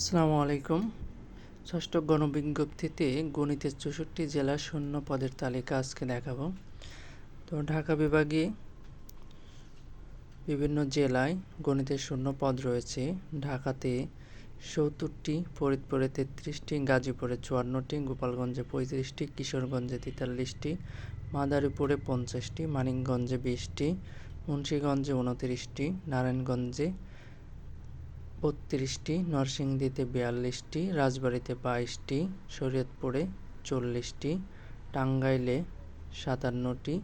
আসসালামু আলাইকুম। ষষ্ঠ গণবিজ্ঞপ্তিতে গণিতের চৌষট্টি জেলার শূন্য পদের তালিকা আজকে দেখাবো। তো ঢাকা বিভাগে বিভিন্ন জেলায় গণিতের শূন্য পদ রয়েছে। ঢাকাতে সত্তরটি, ফরিদপুরে তেত্রিশটি, গাজীপুরে চুয়ান্নটি, গোপালগঞ্জে পঁয়ত্রিশটি, কিশোরগঞ্জে তেতাল্লিশটি, মাদারীপুরে পঞ্চাশটি, মানিকগঞ্জে বিশটি, মুন্সীগঞ্জে উনতিরিশটি, নারায়ণগঞ্জে বত্রিশটি, নরসিংদীতে বিয়াল্লিশটি, রাজবাড়িতে বাইশটি, শরীয়তপুরে চল্লিশটি, টাঙ্গাইলে সাতান্নটি,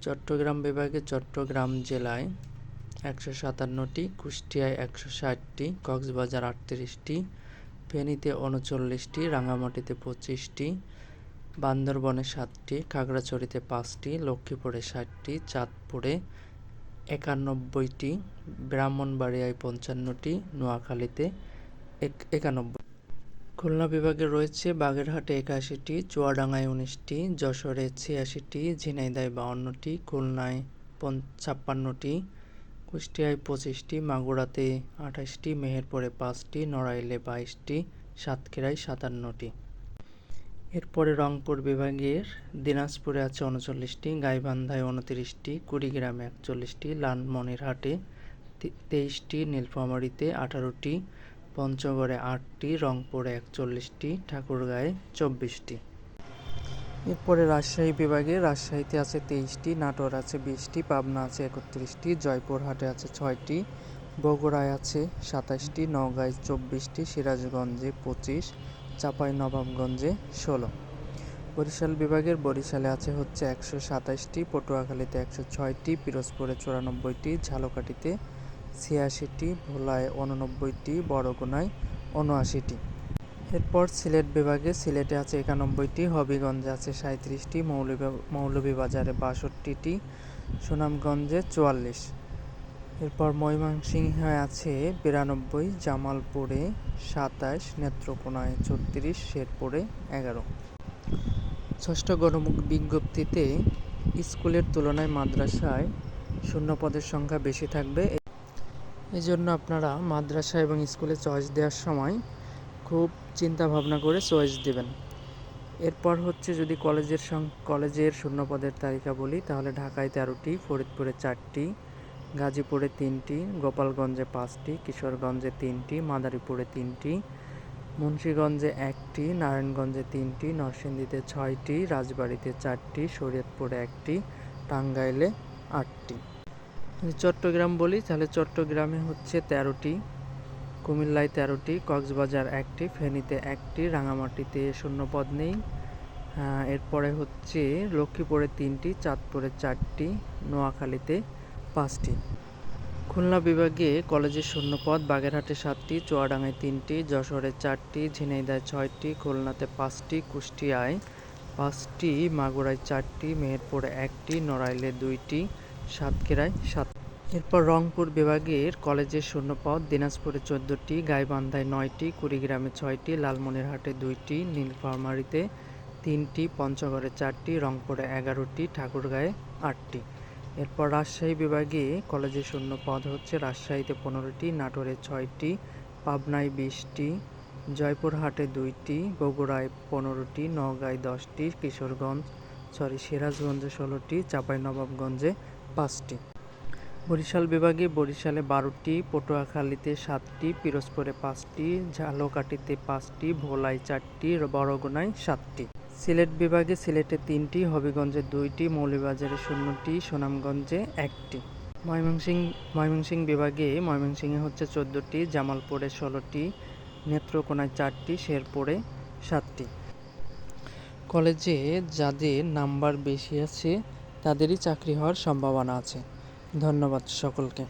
চট্টগ্রাম বিভাগে চট্টগ্রাম জেলায় একশো সাতান্নটি, কুষ্টিয়ায় একশো ষাটটি, কক্সবাজার আটত্রিশটি, ফেনীতে উনচল্লিশটি রাঙামাটিতে পঁচিশটি, বান্দরবনে সাতটি, খাগড়াছড়িতে পাঁচটি, লক্ষ্মীপুরে ষাটটি, চাঁদপুরে একানব্বইটি, ব্রাহ্মণবাড়িয়ায় পঞ্চান্নটি, নোয়াখালীতে এক, একানব্বই। খুলনা বিভাগে রয়েছে বাগেরহাটে একাশিটি, চুয়াডাঙ্গায় উনিশটি, যশোরে ছিয়াশিটি ঝিনাইদায় বাউন্নটি, খুলনায় ছাপ্পান্নটি, কুষ্টিয়ায় পঁচিশটি, মাগুরাতে আঠাশটি, মেহেরপুরে পাঁচটি, নড়াইলে বাইশটি, সাতক্ষীরায় সাতান্নটি। এরপরে রংপুর বিভাগের দিনাজপুরে আছে উনচল্লিশটি, গাইবান্ধায় উনতিরিশটি, কুড়িগ্রামে একচল্লিশটি, লালমনিরহাটে তেইশটি, নীলফামারীতে আঠারোটি, পঞ্চগড়ে আটটি, রংপুরে একচল্লিশটি, ঠাকুরগাঁয়ে চব্বিশটি। এরপরে রাজশাহী বিভাগে রাজশাহীতে আছে তেইশটি, নাটোর আছে বিশটি, পাবনা আছে একত্রিশটি, জয়পুরহাটে আছে ছয়টি, বগুড়ায় আছে সাতাশটি, নওগাঁয় চব্বিশটি, সিরাজগঞ্জে পঁচিশ নবাবগঞ্জে ষোলো। বরিশাল বিভাগের বরিশালে আছে হচ্ছে একশো সাতাশটি পটুয়াখালীতে একশো ছয়টি, পিরোজপুরে চুরানব্বইটি, ঝালকাঠিতে ছিয়াশিটি, ভোলায় উননব্বইটি, বড়গুনায় উনআশিটি। এরপর সিলেট বিভাগে সিলেটে আছে একানব্বইটি, হবিগঞ্জে আছে সাঁত্রিশটি মৌলভীবাজারে বাষট্টিটি, সুনামগঞ্জে চুয়াল্লিশ। এরপর ময়মনসিংহে আছে বিরানব্বই, জামালপুরে সাতাশ, নেত্রকোনায় ছত্রিশ, শেরপুরে এগারো। ষষ্ঠ গণমুখ বিজ্ঞপ্তিতে স্কুলের তুলনায় মাদ্রাসায় শূন্য পদের সংখ্যা বেশি থাকবে। এই জন্য আপনারা মাদ্রাসা এবং স্কুলে চয়েস দেওয়ার সময় খুব চিন্তা ভাবনা করে চয়েস দেবেন। এরপর হচ্ছে যদি কলেজের কলেজের শূন্য পদের তালিকা বলি তাহলে ঢাকায় তেরোটি, ফরিদপুরে চারটি গাজীপুরে তিনটি, গোপালগঞ্জে পাঁচটি, কিশোরগঞ্জে তিনটি, মাদারীপুরে তিনটি, মুন্সীগঞ্জে একটি, নারায়ণগঞ্জে তিনটি, নরসিংদীতে ছয়টি, রাজবাড়িতে চারটি, শরীয়তপুরে একটি, টাঙ্গাইলে আটটি। চট্টগ্রাম বলি, তাহলে চট্টগ্রামে হচ্ছে তেরোটি, কুমিল্লায় তেরোটি, কক্সবাজার একটি, ফেনীতে একটি, রাঙামাটিতে শূন্যপদ নেই। এরপরে হচ্ছে লক্ষ্মীপুরে তিনটি, চাঁদপুরে চারটি, নোয়াখালীতে পাঁচটি। খুলনা বিভাগে কলেজের শূন্যপদ, বাগেরহাটে সাতটি, চুয়াডাঙ্গায় তিনটি, যশোরে চারটি, ঝিনাইদায় ছয়টি, খুলনাতে পাঁচটি, কুষ্টিয়ায় পাঁচটি, মাগুরায় চারটি, মেহেরপুরে একটি, নড়াইলে দুইটি, সাতক্ষীরায় সাত। এরপর রংপুর বিভাগের কলেজের শূন্যপদ, দিনাজপুরে চোদ্দোটি, গাইবান্ধায় নয়টি, কুড়িগ্রামে ছয়টি, লালমনিরহাটে দুইটি, নীলফামারীতে তিনটি, পঞ্চগড়ে চারটি, রংপুরে এগারোটি, ঠাকুরগাঁয়ে আটটি। এরপর রাজশাহী বিভাগে কলেজের শূন্য পদ হচ্ছে রাজশাহীতে পনেরোটি, নাটোরে ছয়টি, পাবনায় বিশটি, জয়পুরহাটে দুইটি, বগুড়ায় পনেরোটি, নওগাঁয় দশটি, কিশোরগঞ্জ, সরি, সিরাজগঞ্জে ষোলোটি চাঁপাইনবাবগঞ্জে পাঁচটি। বরিশাল বিভাগে বরিশালে বারোটি, পটুয়াখালীতে সাতটি, পিরোজপুরে পাঁচটি, ঝালকাঠিতে পাঁচটি, ভোলায় চারটি, বড়গুনায় সাতটি। সিলেট বিভাগে সিলেটে তিনটি, হবিগঞ্জে দুইটি, মৌলভীবাজারে শূন্যটি, সুনামগঞ্জে একটি। ময়মনসিং ময়মনসিংহ বিভাগে ময়মনসিংহে হচ্ছে চোদ্দোটি, জামালপুরে ষোলোটি, নেত্রকোনায় চারটি, শেরপুরে সাতটি। কলেজে যাদের নাম্বার বেশি আছে, তাদেরই চাকরি হওয়ার সম্ভাবনা আছে। ধন্যবাদ সকলকে।